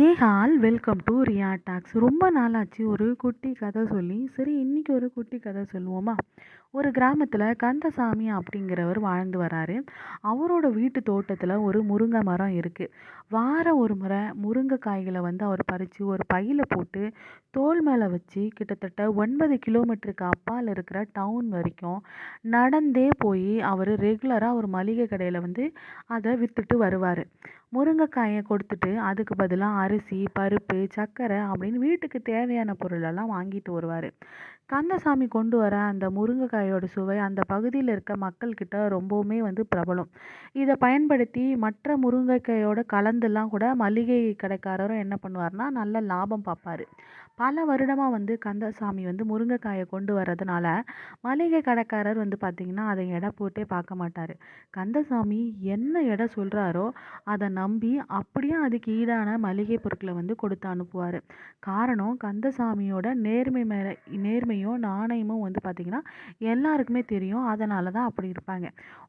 Hey all welcome to Riya talks. ரொம்ப நாளாச்சு ஒரு குட்டி கதை சொல்லி. சரி இன்னைக்கு ஒரு குட்டி கதை சொல்லுவோமா? ஒரு கிராமத்தில் கந்தசாமி அப்படிங்கிறவர் வாழ்ந்து வராரு. அவரோட வீட்டு தோட்டத்தில் ஒரு முருங்கை மரம் இருக்குது வாரம் ஒரு முறை முருங்கைக்காய்களை வந்து அவர் பறித்து ஒரு பையில் போட்டு தோல் மேலே வச்சு கிட்டத்தட்ட ஒன்பது கிலோமீட்டருக்கு அப்பால் இருக்கிற டவுன் வரைக்கும் நடந்தே போய் அவர் ரெகுலராக ஒரு மளிகை கடையில் வந்து அதை விற்றுட்டு வருவார். முருங்கைக்காயை கொடுத்துட்டு அதுக்கு பதிலாக அரிசி பருப்பு சர்க்கரை அப்படின்னு வீட்டுக்கு தேவையான பொருளெல்லாம் வாங்கிட்டு வருவார். கந்தசாமி கொண்டு வர அந்த முருங்கைக்காயோட சுவை அந்த பகுதியில் இருக்க மக்கள்கிட்ட ரொம்பவுமே வந்து பிரபலம். இதை பயன்படுத்தி மற்ற முருங்கைக்காயோட கலந்துலாம் கூட மளிகை கடைக்காரரும் என்ன பண்ணுவார்னா நல்ல லாபம் பார்ப்பாரு. பல வருடமாக வந்து கந்தசாமி வந்து முருங்கைக்காயை கொண்டு வர்றதுனால மளிகை கடைக்காரர் வந்து பார்த்திங்கன்னா அதை எடை போட்டே பார்க்க மாட்டார். கந்தசாமி என்ன எடை சொல்கிறாரோ அதை நம்பி அப்படியே அதுக்கு ஈடான மளிகை பொருட்களை வந்து கொடுத்து அனுப்புவார். காரணம் கந்தசாமியோட நேர்மை மேலே நேர்மையும் நாணயமும் வந்து பார்த்திங்கன்னா எல்லாருக்குமே தெரியும். அதனால தான் அப்படி இருப்பாங்க.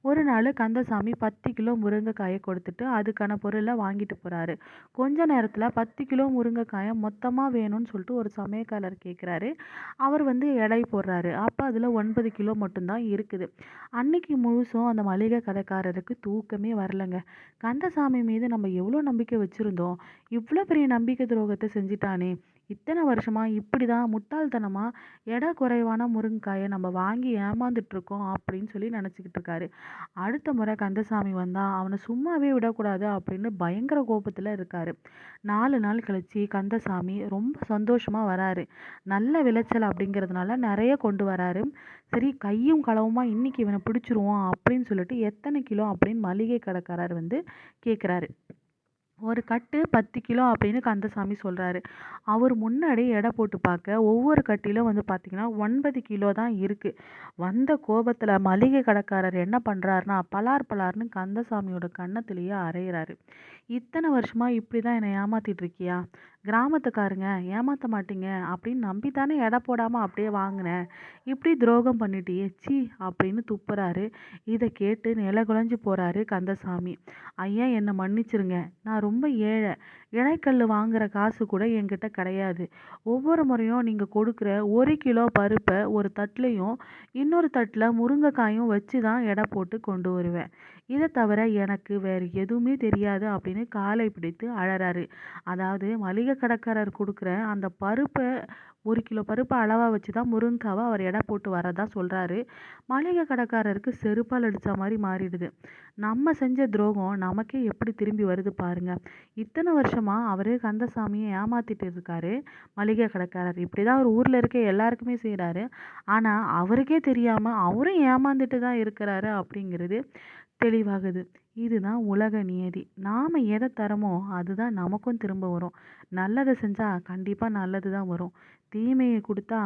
ஒரு நாள் கந்தசாமி பத்து கிலோ முருங்கைக்காயை கொடுத்துட்டு அதுக்கான பொருளை வாங்கிட்டு போகிறாரு கொஞ்ச நேரத்தில் பத்து கிலோ முருங்கைக்காயை மொத்தமாக வேணும்னு சொல்லிட்டு ஒரு சமயக்காரர் கேட்குறாரு. அவர் வந்து எடை போடுறாரு. அப்போ அதில் ஒன்பது கிலோ மட்டும்தான் இருக்குது. அன்னைக்கு முழுசும் அந்த மளிகை கடைக்காரருக்கு தூக்கமே வரலங்க. கந்தசாமி மீது நம்ம எவ்வளோ நம்பிக்கை வச்சுருந்தோம். இவ்வளோ பெரிய நம்பிக்கை துரோகத்தை செஞ்சிட்டானே. இத்தனை வருஷமாக இப்படி தான் முட்டாள்தனமாக எடை குறைவான முருங்கைக்காயை நம்ம வாங்கி ஏமாந்துட்டுருக்கோம் அப்படின்னு சொல்லி நினச்சிக்கிட்டு இருக்காரு. அடுத்த முறை கந்தசாமி வந்தால் அவனை சும்மாவே விடக்கூடாது அப்படின்னு பயங்கர கோபத்தில் இருக்கார். நாலு நாள் கழித்து கந்தசாமி ரொம்ப சந்தோஷமாக வராரு. நல்ல விளைச்சல் அப்படிங்கிறதுனால நிறைய கொண்டு வராரு. சரி கையும் களவுமா இன்னைக்கு இவனை பிடிச்சிருவோம் அப்படின்னு சொல்லிட்டு எத்தனை கிலோ அப்படின்னு மளிகை கடைக்காரர் வந்து கேட்குறாரு ஒரு கட்டு பத்து கிலோ அப்படின்னு கந்தசாமி சொல்கிறாரு அவர் முன்னாடி எடை போட்டு பார்க்க ஒவ்வொரு கட்டிலும் வந்து பார்த்திங்கன்னா ஒன்பது கிலோ தான் இருக்குது வந்த கோபத்தில் மளிகை கடைக்காரர் என்ன பண்ணுறாருனா பலார் பலார்னு கந்தசாமியோட கன்னத்திலேயே அரைகிறாரு இத்தனை வருஷமாக இப்படி தான் என்னை ஏமாற்றிட்டு இருக்கியா? கிராமத்துக்காரங்க ஏமாற்ற மாட்டீங்க அப்படின்னு நம்பி தானே எடை போடாமல் அப்படியே வாங்கினேன் இப்படி துரோகம் பண்ணிட்டியே சி அப்படின்னு துப்புறாரு. இதை கேட்டு நில குழஞ்சி போகிறாரு கந்தசாமி. ஐயா என்னை மன்னிச்சிருங்க. நான் ரொம்ப ஏழை. இடைக்கல் வாங்குற காசு கூட என்கிட்ட கிடையாது. ஒவ்வொரு முறையும் நீங்கள் கொடுக்குற ஒரு கிலோ பருப்பை ஒரு தட்டுலையும் இன்னொரு தட்டில் முருங்கைக்காயும் வச்சு தான் எடை போட்டு கொண்டு வருவேன். இதை தவிர எனக்கு வேறு எதுவுமே தெரியாது அப்படின்னு காலை பிடித்து அழறாரு. அதாவது மளிகை கடைக்காரர் கொடுக்குற அந்த பருப்பை ஒரு கிலோ பருப்பு அளவாக வச்சு தான் முருங்காவை அவர் எடை போட்டு வரதா சொல்கிறாரு மளிகை கடைக்காரருக்கு செருப்பால் அடித்த மாதிரி மாறிடுது. நம்ம செஞ்ச துரோகம் நமக்கே எப்படி திரும்பி வருது பாருங்க. இத்தனை வருஷமாக அவர் கந்தசாமியை ஏமாத்திட்டு இருக்காரு மளிகை கடைக்காரர். இப்படி தான் அவர் ஊரில் இருக்க எல்லாருக்குமே செய்கிறாரு ஆனால் அவருக்கே தெரியாமல் அவரும் ஏமாந்துட்டு தான் இருக்கிறாரு அப்படிங்கிறது தெளிவாகுது. இதுதான் உலக நியதி. நாம் எதை தரமோ அதுதான் நமக்கும் திரும்ப வரும். நல்லதை செஞ்சால் கண்டிப்பாக நல்லது தான் வரும். தீமையை கொடுத்தா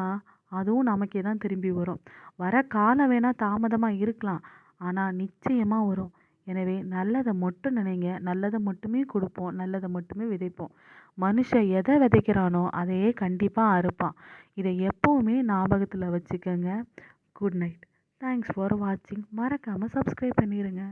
அதுவும் நமக்கே தான் திரும்பி வரும். வர காலம் வேணால் தாமதமாக இருக்கலாம். ஆனால் நிச்சயமாக வரும். எனவே நல்லதை மட்டும் நினைங்க. நல்லதை மட்டுமே கொடுப்போம். நல்லதை மட்டுமே விதைப்போம். மனுஷன் எதை விதைக்கிறானோ அதையே கண்டிப்பாக அறுப்பான். இதை எப்போவுமே ஞாபகத்தில் வச்சுக்கோங்க. குட் நைட் தேங்க்ஸ் ஃபார் வாட்சிங் மறக்காமல் சப்ஸ்கிரைப் பண்ணிடுங்க